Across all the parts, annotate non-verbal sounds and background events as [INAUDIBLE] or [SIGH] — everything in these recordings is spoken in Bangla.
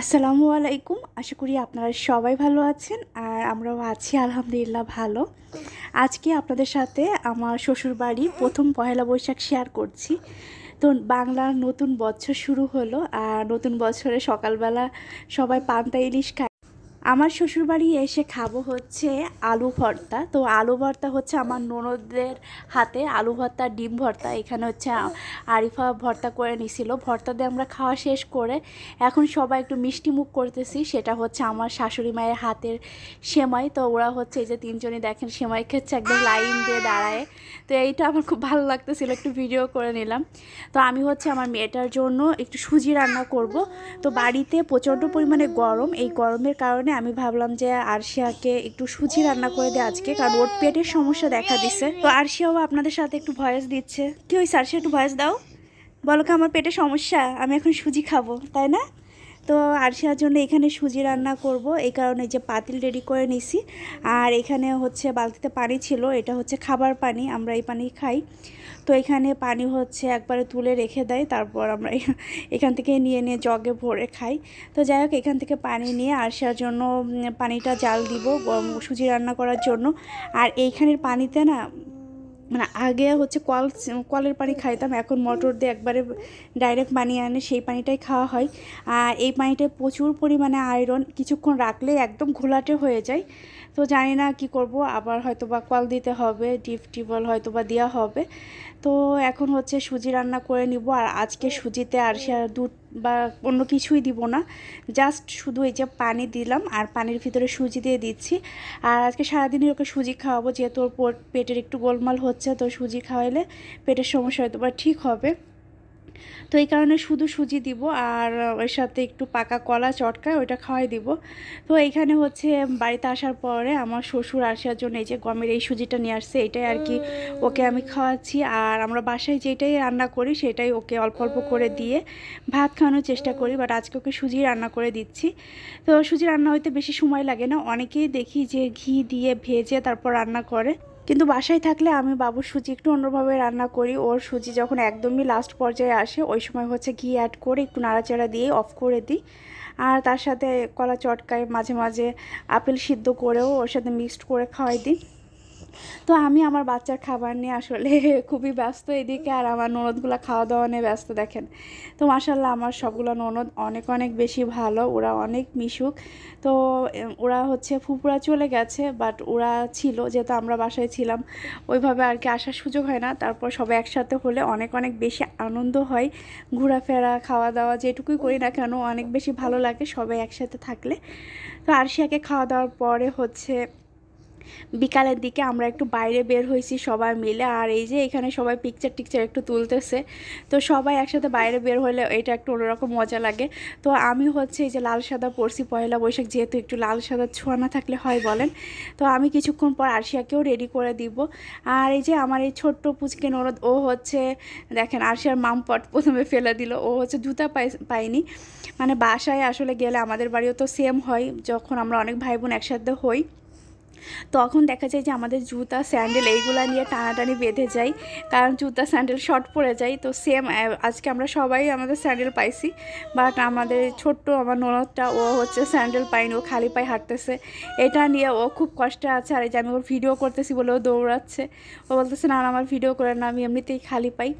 আসসালামু আলাইকুম, আশা করি আপনারা সবাই ভালো আছেন আর আমরাও আছি, আলহামদুলিল্লাহ ভালো। আজকে আপনাদের সাথে আমার শ্বশুরবাড়ি প্রথম পহেলা বৈশাখ শেয়ার করছি। তো বাংলার নতুন বছর শুরু হলো আর নতুন বছরে সকালবেলা সবাই পান্তা ইলিশ খায়। আমার শ্বশুরবাড়ি এসে খাব হচ্ছে আলু ভর্তা। তো আলু ভর্তা হচ্ছে আমার ননদদের হাতে। আলু ভর্তা, ডিম ভর্তা, এখানে হচ্ছে আরিফা ভর্তা করে নিছিল। ভর্তা দিয়ে আমরা খাওয়া শেষ করে এখন সবাই একটু মিষ্টি মুখ করতেছি। সেটা হচ্ছে আমার শাশুড়ি মায়ের হাতের সেমাই। তো ওরা হচ্ছে এই যে তিনজনই দেখেন সেমাই খেচ্ছে, একদম লাইন দিয়ে দাঁড়ায়। তো এইটা আমার খুব ভালো লাগতেছিল, একটু ভিডিও করে নিলাম। তো আমি হচ্ছে আমার মেয়েটার জন্য একটু সুজি রান্না করব। তো বাড়িতে প্রচণ্ড পরিমাণে গরম। এই গরমের কারণে আমি ভাবলাম যে আরশিয়াকে একটু সুজি রান্না করে দেয় আজকে, কারণ ওর পেটের সমস্যা দেখা দিছে। তো আরশিয়াও আপনাদের সাথে একটু ভয়েস দিচ্ছে। কি ওই আরশিয়া, একটু ভয়েস দাও। বলো কি আমার পেটে সমস্যা? আমি এখন সুজি খাব, তাই না? তো আরশিয়ার জন্য এখানে সুজি রান্না করব। এই কারণে যে পাতিল রেডি করে নিছি। আর এখানে হচ্ছে বালতিতে পানি ছিল, এটা হচ্ছে খাবার পানি, আমরা এই পানি খাই। তো এখানে পানি হচ্ছে একবারে তুলে রেখে দেয়, তারপর আমরা এখান থেকে নিয়ে নিয়ে জগে ভরে খাই। তো যাই হোক, এখান থেকে পানি নিয়ে আরশিয়ার জন্য পানিটা জাল দিব সুজি রান্না করার জন্য। আর এইখানের পানিতে না মানে আগে হচ্ছে কল, কলের পানি খাইতাম, এখন মোটর দিয়ে একবারে ডাইরেক্ট পানি আনে সেই পানিটাই খাওয়া হয়। আর এই পানিটায় প্রচুর পরিমাণে আয়রন কিছুক্ষণ রাখলে একদম ঘোলাটে হয়ে যায়। তো জানি না কি করব, আবার হয়তো বা কল দিতে হবে, ডিপ টিউবওয়েল হয়তো বা দেওয়া হবে। তো এখন হচ্ছে সুজি রান্না করে নিব, আর আজকে সুজিতে আর সে দুধ বা অন্য কিছুই দিব না। জাস্ট শুধু এই যে পানি দিলাম আর পানির ভিতরে সুজি দিয়ে দিচ্ছি। আর আজকে সারাদিনই ওকে সুজি খাওয়াবো, যেহেতু ওর পেটের একটু গোলমাল হচ্ছে, তো সুজি খাওয়াইলে পেটের সমস্যা হয়তো বা ঠিক হবে। তো এই কারণে শুধু সুজি দিব আর ওর সাথে একটু পাকা কলা চটকায় ওইটা খাওয়াই দিব। তো এইখানে হচ্ছে বাড়িতে আসার পরে আমার শ্বশুর আসার জন্য এই যে গমের এই সুজিটা নিয়ে আসছে, এটাই আর কি ওকে আমি খাওয়াচ্ছি। আর আমরা বাসায় যেটাই রান্না করি সেটাই ওকে অল্প অল্প করে দিয়ে ভাত খাওয়ানোর চেষ্টা করি বাট আজকে ওকে সুজি রান্না করে দিচ্ছি। তো সুজি রান্না হইতে বেশি সময় লাগে না, অনেকেই দেখি যে ঘি দিয়ে ভেজে তারপর রান্না করে। কিন্তু বাসায় থাকলে আমি বাবুর সুজি একটু অন্যভাবে রান্না করি। ওর সুজি যখন একদমই লাস্ট পর্যায়ে আসে, ওই সময় হচ্ছে ঘি অ্যাড করে একটু নাড়াচাড়া দিয়ে অফ করে দিই। আর তার সাথে কলা চটকায় মাঝে মাঝে আপেল সিদ্ধ করেও ওর সাথে মিক্সড করে খাওয়াই দিই। তো আমি আমার বাচ্চার খাবার নিয়ে আসলে [LAUGHS] খুবই ব্যস্ত এদিকে, আর আমার ননদগুলো খাওয়া দাওয়া নিয়ে ব্যস্ত, দেখেন। তো মাসাল্লাহ আমার সবগুলো ননদ অনেক অনেক বেশি ভালো, ওরা অনেক মিশুক। তো ওরা হচ্ছে ফুপুরা চলে গেছে, বাট ওরা ছিল, যেহেতু আমরা বাসায় ছিলাম, ওইভাবে আর কি আসার সুযোগ হয় না। তারপর সবাই একসাথে হলে অনেক অনেক বেশি আনন্দ হয়। ঘোরাফেরা খাওয়া দাওয়া যেটুকুই করি না কেন, অনেক বেশি ভালো লাগে সবাই একসাথে থাকলে। তো আরশিয়াকে খাওয়া দাওয়ার পরে হচ্ছে বিকালের দিকে আমরা একটু বাইরে বের হয়েছি সবাই মিলে, আর এই যে এখানে সবাই পিকচার টিকচার একটু তুলতেছে। তো সবাই একসাথে বাইরে বের হলে এটা একটু অন্যরকম মজা লাগে। তো আমি হচ্ছে এই যে লাল সাদা পরছি পয়লা বৈশাখ, যেহেতু একটু লাল সাদা ছোঁয়া না থাকলে হয় বলেন। তো আমি কিছুক্ষণ পর আরশিয়াকেও রেডি করে দিব। আর এই যে আমার এই ছোট্ট পুচকে নরদ ও হচ্ছে দেখেন আরশিয়ার মাম পট প্রথমে ফেলে দিল। ও হচ্ছে জুতা পাই পাইনি মানে বাসায় আসলে গেলে আমাদের বাড়িও তো সেম হয়, যখন আমরা অনেক ভাই বোন একসাথে হই। তখন দেখা যায় যে আমাদের জুতা স্যান্ডেল এইগুলো নিয়ে টানাটানি বেঁধে যায় কারণ জুতা স্যান্ডেল শর্ট পড়ে যায় তো সেম আজকে আমরা সবাই আমাদের স্যান্ডেল পাইছি। বাট আমাদের ছোট্ট আমার ননদটা ও হচ্ছে স্যান্ডেল পাইনি ও খালি পায়ে হাঁটতেছে। এটা নিয়ে ও খুব কষ্টে আছে। আর এই যে আমি ওর ভিডিও করতেছি বলে ও দৌড়াচ্ছে। ও বলতেছে না না, আমার ভিডিও করে না আমি এমনিতেই খালি পাই।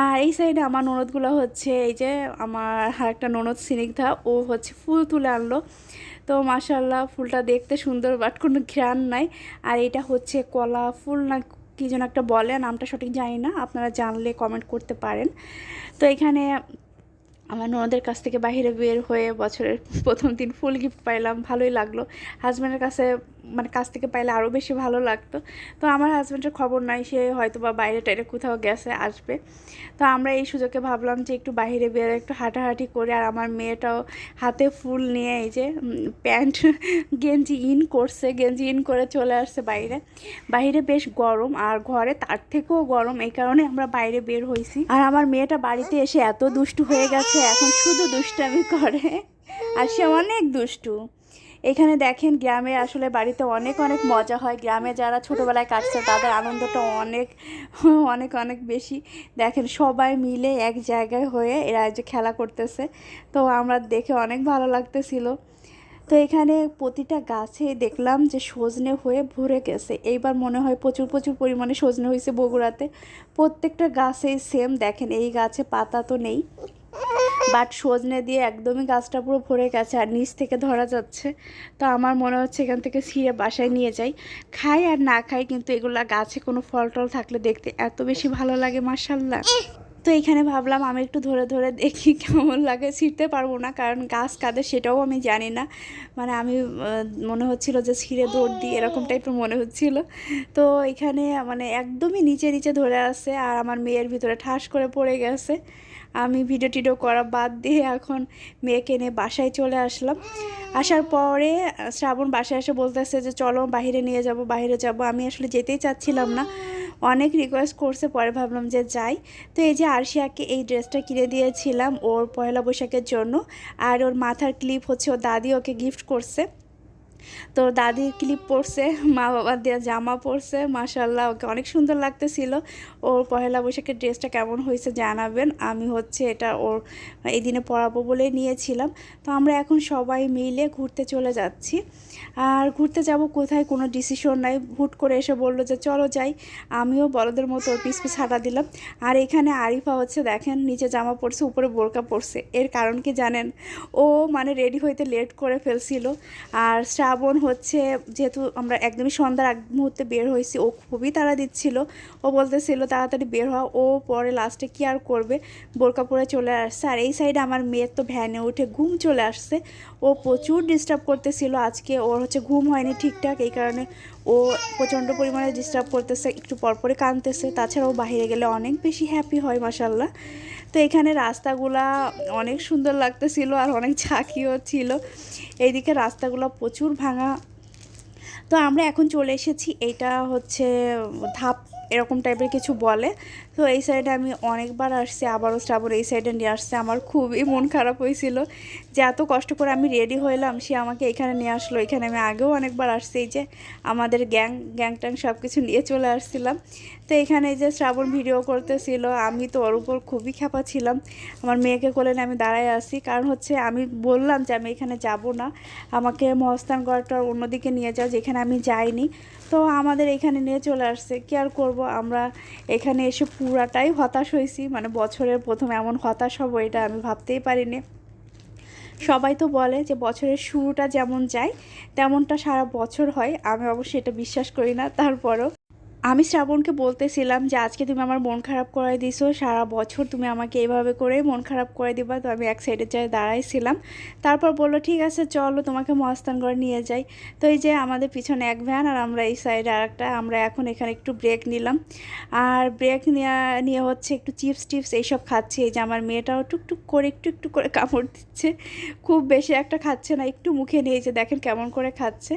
আর এই সাইডে আমার ননদগুলো হচ্ছে এই যে আমার আর একটা ননদ সিনিগ্ধা ও হচ্ছে ফুল তুলে আনলো। তো মাশাল্লাহ ফুলটা দেখতে সুন্দর, বাট কোনো ঘ্রাণ নাই। আর এটা হচ্ছে কলা ফুল না কি যেন একটা বলে, নামটা সঠিক জানি না, আপনারা জানলে কমেন্ট করতে পারেন। তো এখানে আমার ননদের কাছ থেকে বাহিরে বের হয়ে বছরের প্রথম দিন ফুল গিফট পাইলাম, ভালোই লাগল। হাজব্যান্ডের কাছে মানে কাছ থেকে পাইলে আরও বেশি ভালো লাগতো। তো আমার হাজব্যান্ডের খবর নাই, সে হয়তো বা বাইরে টাইরে কোথাও গেছে, আসবে। তো আমরা এই সুযোগে ভাবলাম যে একটু বাইরে বের, একটু হাঁটাহাঁটি করে, আর আমার মেয়েটাও হাতে ফুল নিয়ে এই যে প্যান্ট, [LAUGHS] গেঞ্জি ইন করছে, গেঞ্জি ইন করে চলে আসছে বাইরে। বাইরে বেশ গরম, আর ঘরে তার থেকেও গরম, এই কারণে আমরা বাইরে বের হয়েছি আর আমার মেয়েটা বাড়িতে এসে এত দুষ্টু হয়ে গেছে, এখন শুধু দুষ্টামি করে। আর সে অনেক দুষ্টু। এখানে দেখেন গ্রামে আসলে বাড়িতে অনেক অনেক মজা হয়। গ্রামে যারা ছোটোবেলায় কাটছে, তাদের আনন্দটা অনেক অনেক অনেক বেশি। দেখেন সবাই মিলে এক জায়গায় হয়ে এরা যে খেলা করতেছে। তো আমরা দেখে অনেক ভালো লাগতেছিল। তো এখানে প্রতিটা গাছে দেখলাম যে সজনে হয়ে ভরে গেছে। এইবার মনে হয় প্রচুর প্রচুর পরিমাণে সজনে হয়েছে বগুড়াতে। প্রত্যেকটা গাছেই সেম দেখেন এই গাছে পাতা তো নেই। বাট সজনে দিয়ে একদমই গাছটা পুরো ভরে গেছে আর নিচ থেকে ধরা যাচ্ছে। তো আমার মনে হচ্ছে এখান থেকে ছিঁড়ে বাসায় নিয়ে যাই। খাই আর না খাই কিন্তু এগুলা গাছে কোনো ফল টল থাকলে দেখতে এত বেশি ভালো লাগে মার্শাল্লাহ তো এখানে ভাবলাম আমি একটু ধরে ধরে দেখি কেমন লাগে। ছিঁড়তে পারব না কারণ গাছ কাদের সেটাও আমি জানি না। মানে আমি মনে হচ্ছিল যে ছিঁড়ে দৌড় দিই এরকম টাইপের মনে হচ্ছিল। তো এখানে মানে একদমই নিচে নিচে ধরে আছে আর আমার মেয়ের ভিতরে ঠাস করে পড়ে গেছে। আমি ভিডিও টিডিও করা বাদ দিয়ে এখন মেয়েকে নিয়ে বাসায় চলে আসলাম। আসার পরে শ্রাবণ বাসায় এসে বলতেছে যে, চলো বাইরে নিয়ে যাব বাইরে যাব। আমি আসলে যেতেই চাচ্ছিলাম না। অনেক রিকোয়েস্ট করছে, পরে ভাবলাম যে যাই। তো এই যে আরশিয়াকে এই ড্রেসটা কিনে দিয়েছিলাম ওর পয়লা বৈশাখের জন্য, আর ওর মাথার ক্লিপ হচ্ছে, ওর দাদি ওকে গিফট করছে। তো দাদি ক্লিপ পরছে মা বাবার দেওয়া জামা পরছে মাশাল্লাহ ওকে অনেক সুন্দর লাগতেছিল। ওর পহেলা বৈশাখের ড্রেসটা কেমন হয়েছে জানাবেন। আমি হচ্ছে এটা ওর এই দিনে পরাবো বলে নিয়েছিলাম। তো আমরা এখন সবাই মিলে ঘুরতে চলে যাচ্ছি। আর ঘুরতে যাব কোথায় কোনো ডিসিশন নাই। হুট করে এসে বলল যে, চলো যাই। আমিও বড়দের মতো পিস পিস হাঁটা দিলাম। আর এখানে আরিফা হচ্ছে দেখেন, নিচে জামা পরছে, উপরে বোরকা পরছে। এর কারণ কি জানেন? ও মানে রেডি হইতে লেট করে ফেলছিল। আর শ্রাবণ হচ্ছে, যেহেতু আমরা একদমই সন্ধ্যার আগ মুহূর্তে বের হয়েছি, ও খুবই তাড়া দিচ্ছিল। ও বলতেছিল, তাড়াতাড়ি বের হওয়া ও পরে লাস্টে কি আর করবে? বোরকা পরে চলে আসছে। আর এই সাইডে আমার মেয়ের তো ভ্যানে উঠে ঘুম চলে আসছে। ও প্রচুর ডিস্টার্ব করতেছিল। আজকে ওর হচ্ছে ঘুম হয়নি ঠিকঠাক, এই কারণে ও প্রচণ্ড পরিমাণে ডিস্টার্ব করতেছে, একটু পরপরে কাঁদতেছে। তাছাড়াও বাইরে গেলে অনেক বেশি হ্যাপি হয় মাসাল্লাহ তো এখানে রাস্তাগুলা অনেক সুন্দর লাগতেছিল আর অনেক ঝাঁকিও ছিল। এইদিকে রাস্তাগুলো প্রচুর ভাঙা। তো আমরা এখন চলে এসেছি, এইটা হচ্ছে ধাপ এরকম টাইপের কিছু বলে। তো এই সাইডে আমি অনেকবার আসছি, আবারও শ্রাবণ এই সাইডে নিয়ে আসছে। আমার খুবই মন খারাপ হয়েছিল যে এত কষ্ট করে আমি রেডি হইলাম, সে আমাকে এখানে নিয়ে আসলো। এখানে আমি আগেও অনেকবার আসছি যে আমাদের গ্যাং গ্যাং ট্যাং সব কিছু নিয়ে চলে আসছিলাম। তো এখানে যে শ্রাবণ ভিডিও করতেছিল, আমি তো ওর উপর খুবই খ্যাপা ছিলাম। আমার মেয়েকে কোলে আমি দাঁড়ায় আসি কারণ হচ্ছে আমি বললাম যে আমি এখানে যাব না। আমাকে মহস্তানগড়টার অন্যদিকে নিয়ে যাও, যেখানে আমি যাইনি। তো আমাদের এখানে নিয়ে চলে আসছে। কি আর করব? আমরা এখানে এসে পুরাটাই হতাশ হয়েছি। মানে বছরের প্রথম এমন হতাশ হব এটা আমি ভাবতেই পারিনি। সবাই তো বলে যে বছরের শুরুটা যেমন যায়, তেমনটা সারা বছর হয়। আমি অবশ্যই এটা বিশ্বাস করি না, তারপরও আমি শ্রাবণকে বলতেছিলাম যে, আজকে তুমি আমার মন খারাপ করাই দিছো, সারা বছর তুমি আমাকে এইভাবে করে মন খারাপ করে দিবা। তো আমি এক সাইডে যাই দাঁড়াইছিলাম। তারপর বলল, ঠিক আছে, চলো, তোমাকে মস্তানগড় নিয়ে যাই। তো এই যে আমাদের পিছনে এক ভ্যান আর আমরা এই সাইডে আর একটা আমরা এখন এখানে একটু ব্রেক নিলাম। আর ব্রেক নেওয়া নিয়ে হচ্ছে একটু চিপস টিপস এইসব খাচ্ছি। এই যে আমার মেয়েটাও টুকটুক করে, একটু একটু করে কামড় দিচ্ছে। খুব বেশি একটা খাচ্ছে না, একটু মুখে নিয়েছে দেখেন কেমন করে খাচ্ছে।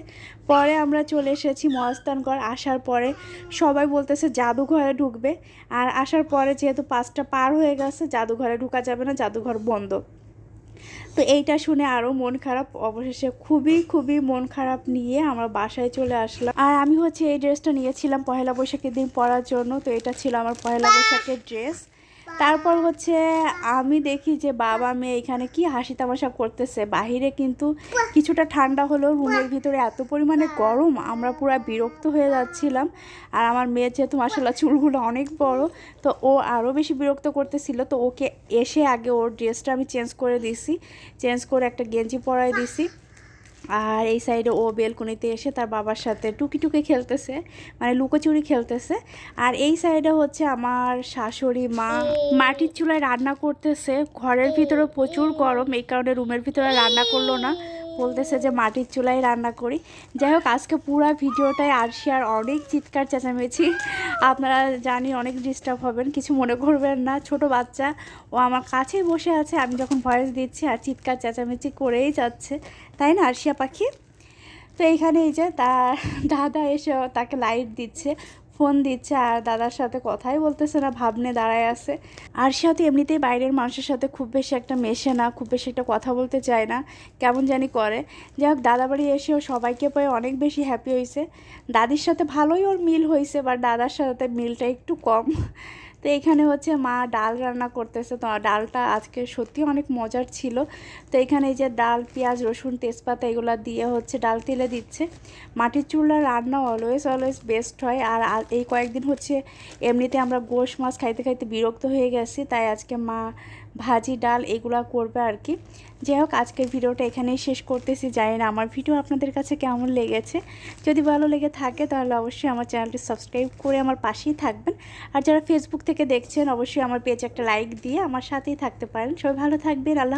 পরে আমরা চলে এসেছি মহাস্থানগড় আসার পরে সবাই বলতেছে, জাদুঘরে ঢুকবে। আর আসার পরে যেহেতু পাঁচটা পার হয়ে গেছে, জাদুঘরে ঢুকা যাবে না, জাদুঘর বন্ধ। তো এইটা শুনে আরও মন খারাপ। অবশেষে খুবই খুবই মন খারাপ নিয়ে আমরা বাসায় চলে আসলাম। আর আমি হচ্ছে এই ড্রেসটা নিয়েছিলাম পহেলা বৈশাখের দিন পরার জন্য। তো এটা ছিল আমার পহেলা বৈশাখের ড্রেস তারপর হচ্ছে আমি দেখি যে বাবা, মেয়ে এখানে কি হাসি তামাশা করতেছে। বাহিরে কিন্তু কিছুটা ঠান্ডা হলেও রুমের ভিতরে এত পরিমাণে গরম, আমরা পুরো বিরক্ত হয়ে যাচ্ছিলাম। আর আমার মেয়ে যেহেতু মাসাল্লাহ চুলগুলো অনেক বড়, তো ও আরও বেশি বিরক্ত করতেছিল। তো ওকে এসে আগে ওর ড্রেসটা আমি চেঞ্জ করে দিছি। চেঞ্জ করে একটা গেঞ্জি পরাই দিছি। আর এই সাইডে ও বেলকুনিতে এসে তার বাবার সাথে টুকি টুকি খেলতেছে মানে লুকোচুরি খেলতেছে। আর এই সাইডে হচ্ছে আমার শাশুড়ি মা, মাটির চুলায় রান্না করতেছে। ঘরের ভিতরে প্রচুর গরম, এই কারণে রুমের ভিতরে রান্না করল না। বলতেছে যে মাটির চুলায় রান্না করি। যাই হোক, আজকে পুরো ভিডিওটায় আরশি আর অনেক চিৎকার চেঁচামেচি। আপনারা জানি অনেক ডিস্টার্ব হবেন, কিছু মনে করবেন না। ছোট বাচ্চা, ও আমার কাছেই বসে আছে। আমি যখন ভয়েস দিচ্ছি, আর চিৎকার চেঁচামেচি করেই যাচ্ছে। তাই না আরশিয়া পাখি তো এইখানে এই যে তার দাদা এসে তাকে লাইট দিচ্ছে। ফোন দিচ্ছে আর দাদার সাথে কথাই বলতেছে না, ভাবনে দাঁড়ায় আছে। আর সে হয়তো এমনিতেই বাইরের মানুষের সাথে খুব বেশি একটা মেশে না, খুব বেশি একটা কথা বলতে চায় না, কেমন জানি করে। যাই হোক দাদা বাড়ি এসেও সবাইকে পেয়ে অনেক বেশি হ্যাপি হয়েছে দাদির সাথে ভালোই ওর মিল হয়েছে বা দাদার সাথে মিলটা একটু কম। তো এখানে হচ্ছে মা ডাল রান্না করতেছে। তো ডালটা আজকে সত্যি অনেক মজার ছিল। তো এখানে এই যে ডাল, পেঁয়াজ, রসুন, তেজপাতা এগুলো দিয়ে হচ্ছে ডাল তেলে দিচ্ছে। মাটির চুলার রান্না অলওয়েজ অলওয়েজ বেস্ট হয়। আর এই কয়েকদিন হচ্ছে এমনিতে আমরা গোশ মাছ খাইতে খাইতে বিরক্ত হয়ে গেছি। তাই আজকে মা ভাজি, ডাল এগুলো করবে আর কি। যাই হোক, আজকের ভিডিওটা এখানেই শেষ করতেছি। জানি না আমার ভিডিও আপনাদের কাছে কেমন লেগেছে। যদি ভালো লেগে থাকে তাহলে অবশ্যই আমার চ্যানেলটি সাবস্ক্রাইব করে আমার পাশেই থাকবেন। আর যারা ফেসবুক থেকে দেখছেন, অবশ্যই আমার পেজে একটা লাইক দিয়ে আমার সাথেই থাকতে পারেন। সবাই ভালো থাকবেন। আল্লাহ